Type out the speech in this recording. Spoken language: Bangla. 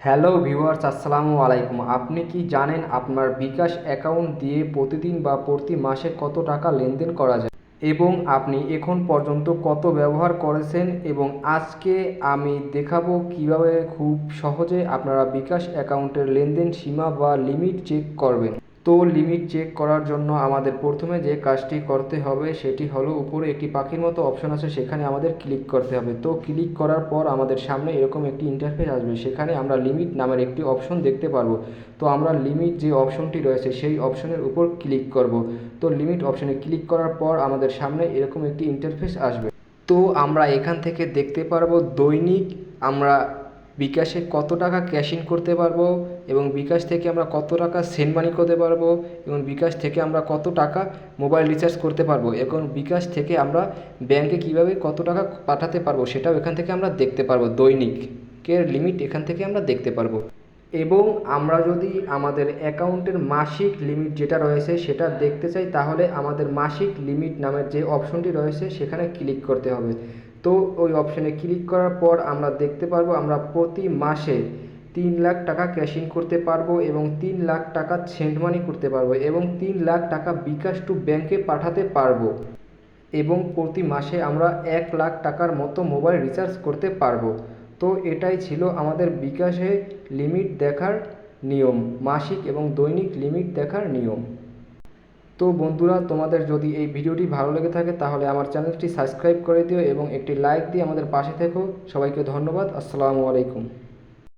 হ্যালো ভিউয়ার্স, আসসালামু আলাইকুম। আপনি কি জানেন আপনার বিকাশ অ্যাকাউন্ট দিয়ে প্রতিদিন বা প্রতি মাসে কত টাকা লেনদেন করা যায়? এবং আপনি এখন পর্যন্ত কত ব্যবহার করেছেন? এবং আজকে আমি দেখাবো কীভাবে খুব সহজে আপনারা বিকাশ অ্যাকাউন্টের লেনদেন সীমা বা লিমিট চেক করবেন। তো লিমিট চেক করার জন্য আমাদের প্রথমে যে কাজটি করতে হবে সেটি হলো উপরে একটি পাখির মতো অপশন আছে, সেখানে আমাদের ক্লিক করতে হবে। তো ক্লিক করার পর আমাদের সামনে এরকম একটি ইন্টারফেস আসবে, সেখানে আমরা লিমিট নামের একটি অপশন দেখতে পারব। তো আমরা লিমিট যে অপশনটি রয়েছে সেই অপশনের উপর ক্লিক করব। তো লিমিট অপশনে ক্লিক করার পর আমাদের সামনে এরকম একটি ইন্টারফেস আসবে। তো আমরা এখান থেকে দেখতে পারব দৈনিক আমরা বিকাশে কত টাকা ক্যাশ ইন করতে পারব এবং বিকাশ থেকে আমরা কত টাকা সেন্ড মানি করতে পারব এবং বিকাশ থেকে আমরা কত টাকা মোবাইল রিচার্জ করতে পারব এবং বিকাশ থেকে আমরা ব্যাংকে কীভাবে কত টাকা পাঠাতে পারব সেটাও এখান থেকে আমরা দেখতে পারব। দৈনিকের লিমিট এখান থেকে আমরা দেখতে পারব। এবং আমরা যদি আমাদের অ্যাকাউন্টের মাসিক লিমিট যেটা রয়েছে সেটা দেখতে চাই, তাহলে আমাদের মাসিক লিমিট নামের যে অপশনটি রয়েছে সেখানে ক্লিক করতে হবে। তো ওই অপশনে ক্লিক করার পর আমরা দেখতে পারব আমরা প্রতি মাসে তিন লাখ টাকা ক্যাশ ইন করতে পারব এবং তিন লাখ টাকা সেন্ড মানি করতে পারব এবং তিন লাখ টাকা বিকাশ টু ব্যাংকে পাঠাতে পারব এবং প্রতি মাসে আমরা এক লাখ টাকার মতো মোবাইল রিচার্জ করতে পারব। তো এটাই ছিল আমাদের বিকাশে লিমিট দেখার নিয়ম, মাসিক এবং দৈনিক লিমিট দেখার নিয়ম। তো বন্ধুরা, তোমাদের যদি এই ভিডিওটি ভালো লেগে থাকে, তাহলে আমার চ্যানেলটি সাবস্ক্রাইব করে দিও এবং একটি লাইক দিয়ে আমাদের পাশে থেকো। সবাইকে ধন্যবাদ। আসসালামু আলাইকুম।